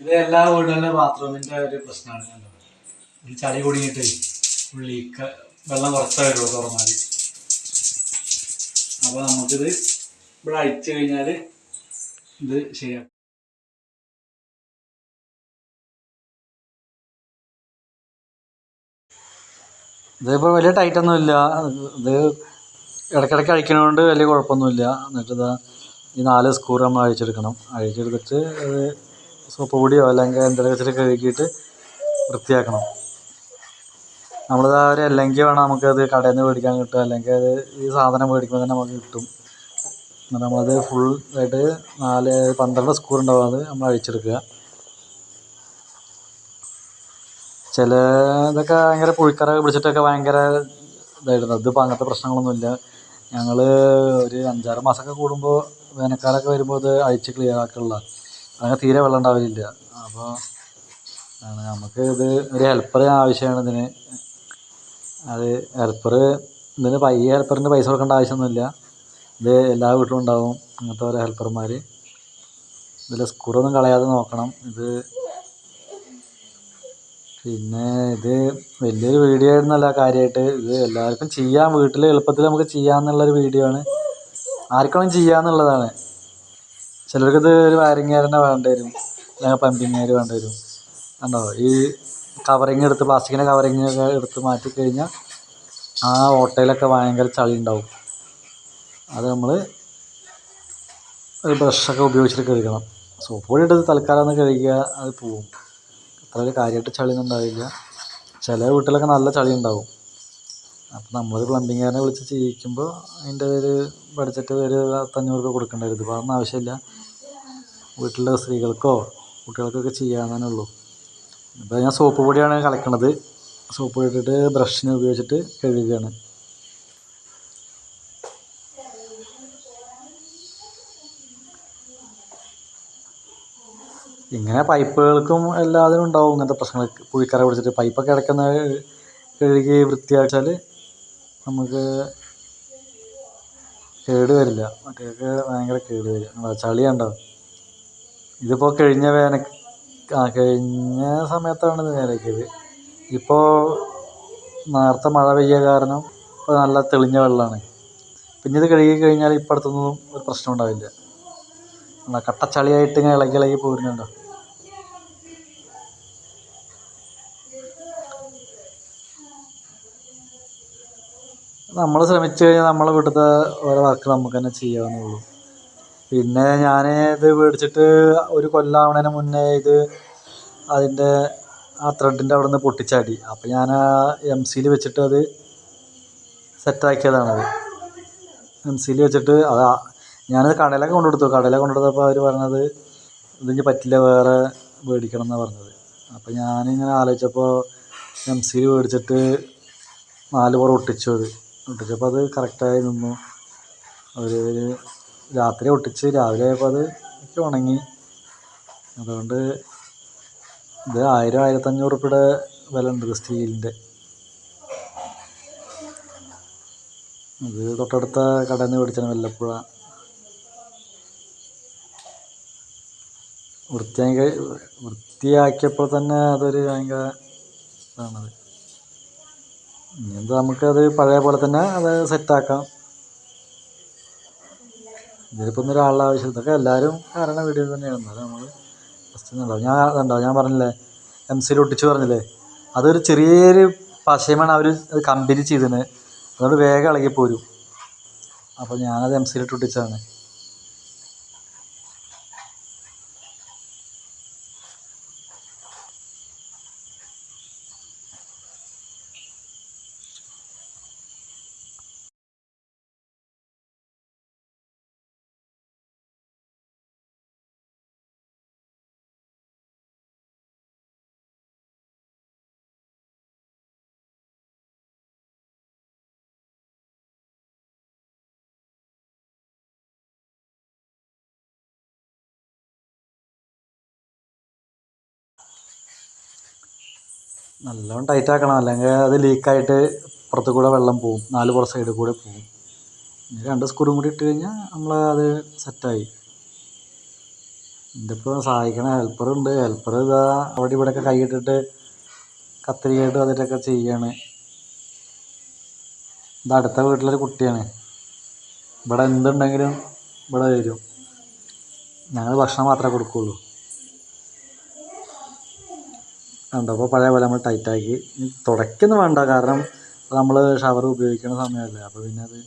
ഇത് എല്ലാ വീടുകളിലെ ബാത്റൂമിന്റെ ഒരു പ്രശ്നമാണ്. കണ്ടോ ഈ ചളി കുടുങ്ങിയിട്ട് ഉള്ളി വെള്ളം കുറച്ചേ വരുള്ളൂ തുറന്നാൽ അപ്പോൾ നമുക്കിത് ഇവിടെ അഴിച്ചു കഴിഞ്ഞാൽ ഇത് ശരിയാക്കും. ഇതിപ്പോൾ വലിയ ടൈറ്റൊന്നുമില്ല ഇത് ഇടയ്ക്കിടയ്ക്ക് അഴിക്കണോണ്ട് വലിയ കുഴപ്പമൊന്നുമില്ല. എന്നിട്ട് ഇതാ ഈ നാല് സ്ക്രൂ നമ്മൾ അഴിച്ചെടുക്കണം. അഴിച്ചെടുത്തിട്ട് അത് സോപ്പ് പൊടിയോ അല്ലെങ്കിൽ എന്തെങ്കിലും വെച്ചിട്ട് കഴുകിയിട്ട് വൃത്തിയാക്കണം. നമ്മളിതാ ഒരു അല്ലെങ്കിൽ വേണം നമുക്കത് കടയിൽ നിന്ന് മേടിക്കാൻ കിട്ടും അല്ലെങ്കിൽ അത് ഈ സാധനം മേടിക്കുമ്പോൾ തന്നെ നമുക്ക് കിട്ടും. എന്നിട്ട് നമ്മളത് ഫുൾ ആയിട്ട് നാല് പന്ത്രണ്ട് സ്ക്രൂ ഉണ്ടാവും അത് നമ്മൾ അഴിച്ചെടുക്കുക. ചില ഇതൊക്കെ ഭയങ്കര പുഴിക്കറ പിടിച്ചിട്ടൊക്കെ ഭയങ്കര ഇതായിരുന്നു അതിപ്പോൾ അങ്ങനത്തെ പ്രശ്നങ്ങളൊന്നുമില്ല. ഞങ്ങൾ ഒരു അഞ്ചാറ് മാസമൊക്കെ കൂടുമ്പോൾ വേനൽക്കാലമൊക്കെ വരുമ്പോൾ അത് അഴിച്ച് ക്ലിയർ ആക്കുള്ള അങ്ങനെ തീരെ വെള്ളം ഉണ്ടാവില്ല അപ്പോൾ നമുക്ക് ഇത് ഒരു ഹെൽപ്പർ ആവശ്യമാണ് ഇതിന്. അത് ഹെൽപ്പർ ഇതിന് പൈ ഹെൽപ്പറിന് പൈസ കൊടുക്കേണ്ട ആവശ്യമൊന്നുമില്ല. ഇത് എല്ലാ വീട്ടിലും ഉണ്ടാവും. അങ്ങനത്തെ ഓരോ ഹെൽപ്പർമാർ ഇതിൽ സ്ക്രൂ കളയാതെ നോക്കണം. ഇത് പിന്നെ ഇത് വലിയൊരു വീഡിയോ ആയിരുന്നല്ല കാര്യമായിട്ട് ഇത് എല്ലാവർക്കും ചെയ്യാം. വീട്ടിൽ എളുപ്പത്തിൽ നമുക്ക് ചെയ്യാമെന്നുള്ളൊരു വീഡിയോ ആണ്. ആർക്കും ചെയ്യാമെന്നുള്ളതാണ്. ചിലർക്ക് ഇത് ഒരു വയറിങ്ങുകാരനെ വേണ്ടി വരും. അല്ലെങ്കിൽ പമ്പിങ് പമ്പിങ്ങുകാർ വേണ്ടി വരും. കണ്ടോ? ഈ കവറിങ് എടുത്ത് പ്ലാസ്റ്റിക്കിന്റെ കവറിങ് ഒക്കെ എടുത്ത് മാറ്റി കഴിഞ്ഞാൽ ആ ഓട്ടയിലൊക്കെ ഭയങ്കര ചളി ഉണ്ടാവും അത് നമ്മൾ ഒരു ബ്രഷൊക്കെ ഉപയോഗിച്ചിട്ട് കഴുകണം. സോപ്പ് പൊടി എടുത്ത് തൽക്കാലം ഒന്ന് കഴുകിയാൽ അത് പോവും. അത്ര വലിയ കാര്യമായിട്ട് ചളിയൊന്നും ഉണ്ടാവില്ല ചില വീട്ടിലൊക്കെ നല്ല ചളി ഉണ്ടാവും അപ്പോൾ നമ്മൾ പ്ലംബിങ്ങുകാരനെ വിളിച്ച് ചെയ്യിക്കുമ്പോൾ അതിന്റെ ഒരു ബഡ്ജറ്റ് ഒരു പത്തഞ്ഞൂറ് രൂപ കൊടുക്കേണ്ടി. വരും ഇതിപ്പോൾ അതൊന്നും ആവശ്യമില്ല വീട്ടിലെ സ്ത്രീകൾക്കോ കുട്ടികൾക്കൊക്കെ ചെയ്യാവുന്നതേ ഉള്ളൂ ഇപ്പോൾ ഞാൻ സോപ്പ് പൊടിയാണ് കലക്കണത്. സോപ്പ് പൊടി ഇട്ടിട്ട് ബ്രഷിനെ ഉപയോഗിച്ചിട്ട് കഴുകുകയാണ് ഇങ്ങനെ പൈപ്പുകൾക്കും എല്ലാത്തിനും ഉണ്ടാവും. ഇങ്ങനത്തെ പ്രശ്നങ്ങൾ. പുഴിക്കറ പിടിച്ചിട്ട് പൈപ്പൊക്കെ ഇടയ്ക്കൊന്ന് കഴുകി വൃത്തിയാക്കിയാൽ നമുക്ക് കേട് വരില്ല. മറ്റേക്ക് ഭയങ്കര കേട് വരിക. ചളി കണ്ടോ? ഇതിപ്പോൾ കഴിഞ്ഞ വേനൽ ആ കഴിഞ്ഞ സമയത്താണ് ഇത് നേരാക്കിയത് ഇപ്പോൾ നേരത്തെ മഴ പെയ്യ കാരണം ഇപ്പോൾ നല്ല തെളിഞ്ഞ വെള്ളമാണ്. പിന്നെ ഇത് കഴുകി കഴിഞ്ഞാൽ ഇപ്പോൾ അടുത്തൊന്നും ഒരു പ്രശ്നം ഉണ്ടാവില്ല. കണ്ടോ കട്ടച്ചളിയായിട്ട് ഇങ്ങനെ ഇളകി ഇളകി പോരുന്നുണ്ടോ? നമ്മൾ ശ്രമിച്ചു കഴിഞ്ഞാൽ നമ്മളെ വീട്ടിലത്തെ ഓരോ വർക്ക് നമുക്ക് തന്നെ ചെയ്യാവുന്നേ ഉള്ളൂ. പിന്നെ ഞാൻ ഇത് മേടിച്ചിട്ട് ഒരു കൊല്ലമാവണതിന് മുന്നേ ഇത് അതിന്റെ ആ ത്രെഡിന്റെ അവിടെ നിന്ന് പൊട്ടിച്ചാടി. അപ്പോൾ ഞാൻ ആ എം സിയിൽ വെച്ചിട്ട് അത് സെറ്റാക്കിയതാണത് എം സിയിൽ വെച്ചിട്ട് അത് ഞാനത് കടയിലൊക്കെ കൊണ്ടു കൊടുത്തു കടയിലൊക്കെ കൊണ്ടു കൊടുത്തപ്പോൾ അവർ പറഞ്ഞത് ഇതിന് പറ്റില്ല വേറെ മേടിക്കണം എന്നാണ് പറഞ്ഞത്. അപ്പോൾ ഞാനിങ്ങനെ ആലോചിച്ചപ്പോൾ എം സിയിൽ മേടിച്ചിട്ട് നാല് പുറം ഒട്ടിച്ചു അത്. ഒട്ടിച്ചപ്പോൾ അത് കറക്റ്റായി നിന്നു. ഒരു രാത്രി ഒട്ടിച്ച് രാവിലെ ആയപ്പോൾ അത് ഉണങ്ങി. അതുകൊണ്ട് ഇത് ആയിരം ആയിരത്തഞ്ഞൂറ് ഉറുപ്പിയുടെ വില ഉണ്ട് സ്റ്റീലിന്റെ ഇത് തൊട്ടടുത്ത കടയിൽ നിന്ന് മേടിച്ചാണ് വല്ലപ്പുഴ. വൃത്തിയാക്കി വൃത്തിയാക്കിയപ്പോൾ തന്നെ അതൊരു ഭയങ്കര ഇതാണത്. ഇനിയെന്താ നമുക്കത് പഴയ പോലെ തന്നെ അത് സെറ്റാക്കാം ഇതിലിപ്പോൾ ഒന്നും ഒരാളുടെ ആവശ്യം ഇതൊക്കെ എല്ലാവരും കാരണം വീഡിയോ തന്നെയാണ്. എന്നാലും നമ്മൾ ഫസ്റ്റ് ഉണ്ടാവും. ഞാൻ അതുണ്ടാവും ഞാൻ പറഞ്ഞില്ലേ? എം സിയിൽ ഒട്ടിച്ച് പറഞ്ഞില്ലേ? അതൊരു ചെറിയൊരു പശയമാണ് അവർ അത് കമ്പനി ചെയ്തിന് അതുകൊണ്ട് വേഗം ഇളകിപ്പോരും. അപ്പോൾ ഞാനത് എം സിയിലിട്ട് ഒട്ടിച്ചതാണ്. നല്ലോണം ടൈറ്റ് ആക്കണം. അല്ലെങ്കിൽ അത് ലീക്കായിട്ട് പുറത്തു കൂടെ വെള്ളം പോവും. നാല് പുറം സൈഡിൽ കൂടെ പോവും. ഇനി രണ്ട് സ്ക്രൂവും കൂടി ഇട്ട് കഴിഞ്ഞാൽ നമ്മൾ അത് സെറ്റായി ഇതിപ്പോൾ സഹായിക്കണ ഹെൽപ്പറുണ്ട് ഹെൽപ്പർ ഇതാ അവിടെ ഇവിടെയൊക്കെ കൈയിട്ടിട്ട് കത്തിരിയായിട്ട് അതിട്ടൊക്കെ ചെയ്യാണ്. ഇത് അടുത്ത വീട്ടിലൊരു കുട്ടിയാണ്. ഇവിടെ എന്തുണ്ടെങ്കിലും ഇവിടെ വരും. ഞങ്ങൾ ഭക്ഷണം മാത്രമേ കൊടുക്കുകയുള്ളൂ കണ്ടോ? അപ്പോൾ പഴയ പോലെ നമ്മൾ ടൈറ്റാക്കി തുടയ്ക്കുന്നു വേണ്ട കാരണം നമ്മൾ ഷവർ ഉപയോഗിക്കുന്ന സമയമല്ലേ അപ്പോൾ പിന്നെ അത്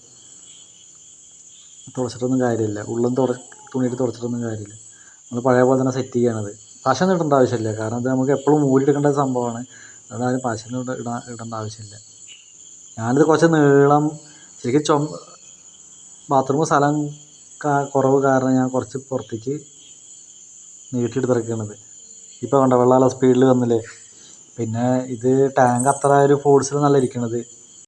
തുടച്ചിട്ടൊന്നും കാര്യമില്ല. ഉള്ളും തുട തുണിയിട്ട് തുടച്ചിട്ടൊന്നും കാര്യമില്ല. നമ്മൾ പഴയ പോലെ തന്നെ സെറ്റ് ചെയ്യണത് പശയൊന്നും ഇടേണ്ട ആവശ്യമില്ല. കാരണം ഇത് നമുക്ക് എപ്പോഴും മൂടിയെടുക്കേണ്ട സംഭവമാണ്. അതുകൊണ്ട് അതിന് പശയൊന്നും ഇട ഇടേണ്ട ആവശ്യമില്ല. ഞാനിത് കുറച്ച് നീളം ശരിക്കും ചൊ ബാത്റൂം സ്ഥലം കുറവ് കാരണം ഞാൻ കുറച്ച് പുറത്തേക്ക് നീട്ടിയെടുത്തിറക്കണത് ഇപ്പോൾ കണ്ടോ വെള്ളം നല്ല സ്പീഡിൽ വന്നില്ലേ? പിന്നെ ഇത് ടാങ്ക് അത്ര ഒരു ഫോഴ്സിൽ നല്ല ഇരിക്കണത്.